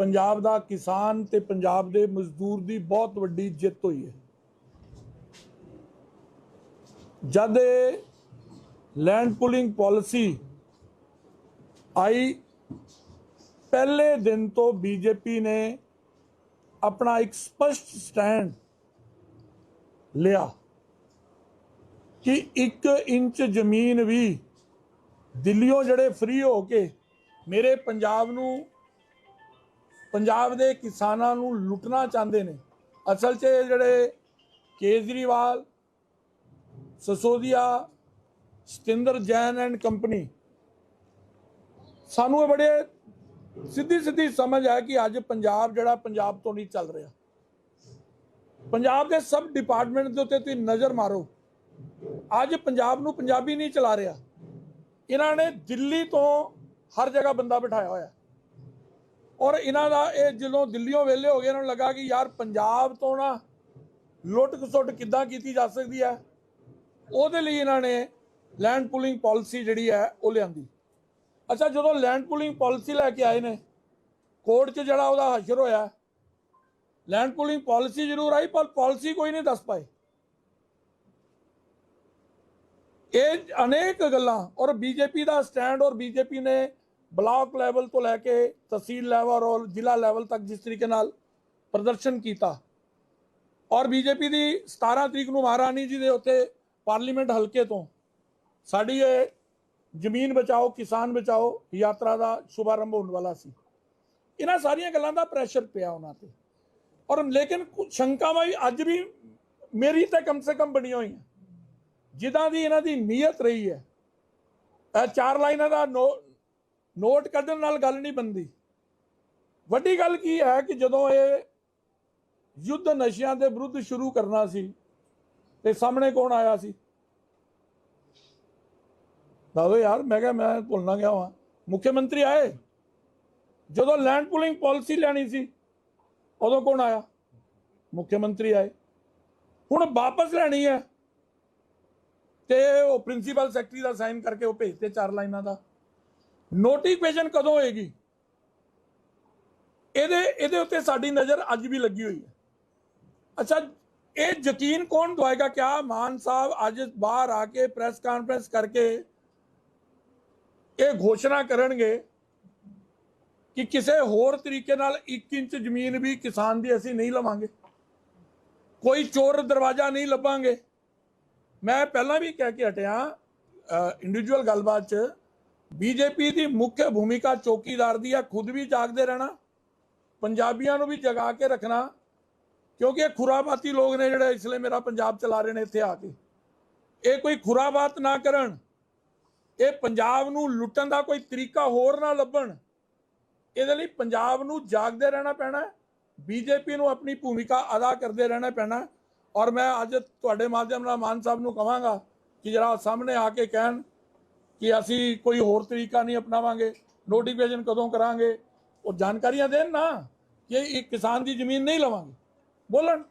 ਪੰਜਾਬ ਦਾ ਕਿਸਾਨ ਤੇ ਪੰਜਾਬ ਦੇ ਮਜ਼ਦੂਰ ਦੀ ਬਹੁਤ ਵੱਡੀ ਜਿੱਤ ਹੋਈ ਹੈ। ਜਦ ਇਹ ਲੈਂਡ ਪੁਲਿੰਗ ਪਾਲਿਸੀ ਆਈ, ਪਹਿਲੇ ਦਿਨ ਤੋਂ ਬੀਜੇਪੀ ਨੇ ਆਪਣਾ ਇੱਕ ਸਪਸ਼ਟ ਸਟੈਂਡ ਲਿਆ ਕਿ 1 ਇੰਚ ਜ਼ਮੀਨ ਵੀ ਦਿੱਲੀੋਂ ਜਿਹੜੇ ਫ੍ਰੀ ਹੋ ਕੇ ਮੇਰੇ ਪੰਜਾਬ ਨੂੰ ਪੰਜਾਬ ਦੇ ਕਿਸਾਨਾਂ ਨੂੰ ਲੁੱਟਣਾ ਚਾਹੁੰਦੇ ਨੇ। ਅਸਲ 'ਚ ਜਿਹੜੇ ਕੇਜਰੀਵਾਲ, ਸਸੋਦੀਆ, ਸਤਿੰਦਰ ਜੈਨ ਐਂਡ ਕੰਪਨੀ, ਸਾਨੂੰ ਇਹ ਬੜੇ ਸਿੱਧੀ ਸਿੱਧੀ ਸਮਝ ਆ ਕਿ ਅੱਜ ਪੰਜਾਬ ਜਿਹੜਾ ਪੰਜਾਬ ਤੋਂ ਨਹੀਂ ਚੱਲ ਰਿਹਾ। ਪੰਜਾਬ ਦੇ ਸਭ ਡਿਪਾਰਟਮੈਂਟ ਦੇ ਉੱਤੇ ਤੁਸੀਂ ਨਜ਼ਰ ਮਾਰੋ। ਅੱਜ ਪੰਜਾਬ ਨੂੰ ਪੰਜਾਬੀ ਨਹੀਂ ਚਲਾ ਰਿਹਾ। ਇਹਨਾਂ ਨੇ ਦਿੱਲੀ ਤੋਂ ਹਰ ਜਗ੍ਹਾ ਬੰਦਾ ਬਿਠਾਇਆ ਹੋਇਆ। ਔਰ ਇਹਨਾਂ ਦਾ ਇਹ ਜਦੋਂ ਦਿੱਲੀੋਂ ਵੇਲੇ ਹੋ ਗਏ, ਇਹਨਾਂ ਨੂੰ ਲੱਗਾ ਕਿ ਯਾਰ ਪੰਜਾਬ ਤੋਂ ਨਾ ਲੁੱਟ ਖਸੁੱਟ ਕਿੱਦਾਂ ਕੀਤੀ ਜਾ ਸਕਦੀ ਹੈ? ਉਹਦੇ ਲਈ ਇਹਨਾਂ ਨੇ ਲੈਂਡ ਪੁਲਿੰਗ ਪਾਲਿਸੀ ਜਿਹੜੀ ਹੈ, ਉਹ ਲਿਆਂਦੀ। ਅੱਛਾ, ਜਦੋਂ ਲੈਂਡ ਪੂਲਿੰਗ ਪਾਲਿਸੀ ਲੈ ਕੇ ਆਏ ਨੇ ਕੋਰਟ 'ਚ ਜਿਹੜਾ ਉਹਦਾ ਹਸ਼ਰ ਹੋਇਆ ਲੈਂਡ ਪੂਲਿੰਗ ਪਾਲਿਸੀ ਜ਼ਰੂਰ ਆਈ, ਪਰ ਪਾਲਿਸੀ ਕੋਈ ਨਹੀਂ ਦੱਸ ਪਾਏ। ਇਹ ਅਨੇਕ ਗੱਲਾਂ, ਔਰ ਬੀਜੇਪੀ ਦਾ ਸਟੈਂਡ ਔਰ ਬੀਜੇਪੀ ਨੇ ਬਲਾਕ ਲੈਵਲ ਤੋਂ ਲੈ ਕੇ ਤਹਿਸੀਲ ਲੈਵਲ ਔਰ ਜ਼ਿਲ੍ਹਾ ਲੈਵਲ ਤੱਕ ਜਿਸ ਤਰੀਕੇ ਨਾਲ ਪ੍ਰਦਰਸ਼ਨ ਕੀਤਾ। ਔਰ ਬੀਜੇਪੀ ਦੀ 17 ਤਰੀਕ ਨੂੰ ਮਹਾਰਾਣੀ ਜੀ ਦੇ ਉੱਤੇ ਪਾਰਲੀਮੈਂਟ ਹਲਕੇ ਤੋਂ ਸਾਡੀ ਇਹ ਜ਼ਮੀਨ ਬਚਾਓ, ਕਿਸਾਨ ਬਚਾਓ ਯਾਤਰਾ ਦਾ ਸ਼ੁਭਾਰੰਭ ਹੋਣ ਵਾਲਾ ਸੀ। ਇਹਨਾਂ ਸਾਰੀਆਂ ਗੱਲਾਂ ਦਾ ਪ੍ਰੈਸ਼ਰ ਪਿਆ ਉਹਨਾਂ ਤੇ। ਔਰ ਲੇਕਿਨ ਕੁਝ ਸ਼ੰਕਾਵਾਂ ਵੀ ਅੱਜ ਵੀ ਮੇਰੀ ਤਾਂ ਕਮ ਸੇ ਕਮ ਬਣੀਆਂ ਹੋਈਆਂ। ਜਿੱਦਾਂ ਦੀ ਇਹਨਾਂ ਦੀ ਨੀਅਤ ਰਹੀ ਹੈ, ਇਹ ਚਾਰ ਲਾਈਨਾਂ ਦਾ ਨੋ- ਨੋਟ ਕੱਢਣ ਨਾਲ ਗੱਲ ਨਹੀਂ ਬੰਦੀ ਵੱਡੀ ਗੱਲ ਕੀ ਹੈ ਕਿ ਜਦੋਂ ਇਹ ਯੁੱਧ ਨਸ਼ਿਆਂ ਦੇ ਵਿਰੁੱਧ ਸ਼ੁਰੂ ਕਰਨਾ ਸੀ ਤੇ ਸਾਹਮਣੇ ਕੌਣ ਆਇਆ ਸੀ? ਦਾਦੋ ਯਾਰ, ਮੈਂ ਕਿਹਾ ਮੈਂ ਭੁੱਲਣਾ ਗਿਆ ਹਾਂ ਮੁੱਖ ਮੰਤਰੀ ਆਏ? ਜਦੋਂ ਲੈਂਡ ਪੁਲਿੰਗ ਪਾਲਿਸੀ ਲੈਣੀ ਸੀ, ਉਦੋਂ ਕੌਣ ਆਇਆ? ਮੁੱਖ ਮੰਤਰੀ ਆਏ। ਹੁਣ ਵਾਪਸ ਲੈਣੀ ਹੈ ਤੇ ਉਹ ਪ੍ਰਿੰਸੀਪਲ ਸੈਕਟਰੀ ਦਾ ਸਾਈਨ ਕਰਕੇ ਉਹ ਭੇਜਤੇ ਚਾਰ ਲਾਈਨਾਂ ਦਾ। ਨੋਟੀਫਿਕੇਸ਼ਨ ਕਦੋਂ ਹੋਏਗੀ? ਇਹਦੇ ਇਹਦੇ ਉੱਤੇ ਸਾਡੀ ਨਜ਼ਰ ਅੱਜ ਵੀ ਲੱਗੀ ਹੋਈ ਹੈ। ਅੱਛਾ, ਇਹ ਯਕੀਨ ਕੌਣ ਦਵਾਏਗਾ ਕਿਆ ਮਾਨ ਸਾਹਿਬ ਅੱਜ ਬਾਹਰ ਆ ਕੇ ਪ੍ਰੈਸ ਕਾਨਫਰੰਸ ਕਰਕੇ ਇਹ ਘੋਸ਼ਣਾ ਕਰਨਗੇ ਕਿ ਕਿਸੇ ਹੋਰ ਤਰੀਕੇ ਨਾਲ 1 ਇੰਚ ਜ਼ਮੀਨ ਵੀ ਕਿਸਾਨ ਦੀ ਅਸੀਂ ਨਹੀਂ ਲਵਾਂਗੇ। ਕੋਈ ਚੋਰ ਦਰਵਾਜ਼ਾ ਨਹੀਂ ਲੱਭਾਂਗੇ। ਮੈਂ ਪਹਿਲਾਂ ਵੀ ਕਹਿ ਕੇ ਹਟਿਆ ਇੰਡੀਵਿਜੂਅਲ ਗੱਲਬਾਤ 'ਚ ਬੀਜੇਪੀ ਦੀ ਮੁੱਖ ਭੂਮਿਕਾ ਚੌਕੀਦਾਰ ਦੀ ਆ, ਖੁਦ ਵੀ ਜਾਗਦੇ ਰਹਿਣਾ, ਪੰਜਾਬੀਆਂ ਨੂੰ ਵੀ ਜਗਾ ਕੇ ਰੱਖਣਾ, ਕਿਉਂਕਿ ਇਹ ਖੁਰਾਬਾਤੀ ਲੋਕ ਨੇ ਜਿਹੜੇ ਇਸ ਲਈ ਮੇਰਾ ਪੰਜਾਬ ਚਲਾ ਰਹੇ ਨੇ ਇੱਥੇ ਆ ਕੇ। ਇਹ ਕੋਈ ਖੁਰਾਬਾਤ ਨਾ ਕਰਨ, ਇਹ ਪੰਜਾਬ ਨੂੰ ਲੁੱਟਣ ਦਾ ਕੋਈ ਤਰੀਕਾ ਹੋਰ ਨਾ ਲੱਭਣ, ਇਹਦੇ ਲਈ ਪੰਜਾਬ ਨੂੰ ਜਾਗਦੇ ਰਹਿਣਾ ਪੈਣਾ, ਬੀਜੇਪੀ ਨੂੰ ਆਪਣੀ ਭੂਮਿਕਾ ਅਦਾ ਕਰਦੇ ਰਹਿਣਾ ਪੈਣਾ, ਔਰ ਮੈਂ ਅੱਜ ਤੁਹਾਡੇ ਮਾਧਿਅਮ ਨਾਲ ਮਾਨ ਸਾਹਿਬ ਨੂੰ ਕਹਾਂਗਾ ਕਿ ਜਰਾ ਸਾਹਮਣੇ ਆ ਕੇ ਕਹਿਣ ਕਿ ਅਸੀਂ ਕੋਈ ਹੋਰ ਤਰੀਕਾ ਨਹੀਂ ਅਪਣਾਵਾਂਗੇ ਨੋਟੀਫਿਕੇਸ਼ਨ ਕਦੋਂ ਕਰਾਂਗੇ, ਉਹ ਜਾਣਕਾਰੀਆਂ ਦੇਣ ਨਾ ਕਿ ਇਹ ਕਿਸਾਨ ਦੀ ਜ਼ਮੀਨ ਨਹੀਂ ਲਵਾਂਗੇ। ਬੋਲਣ।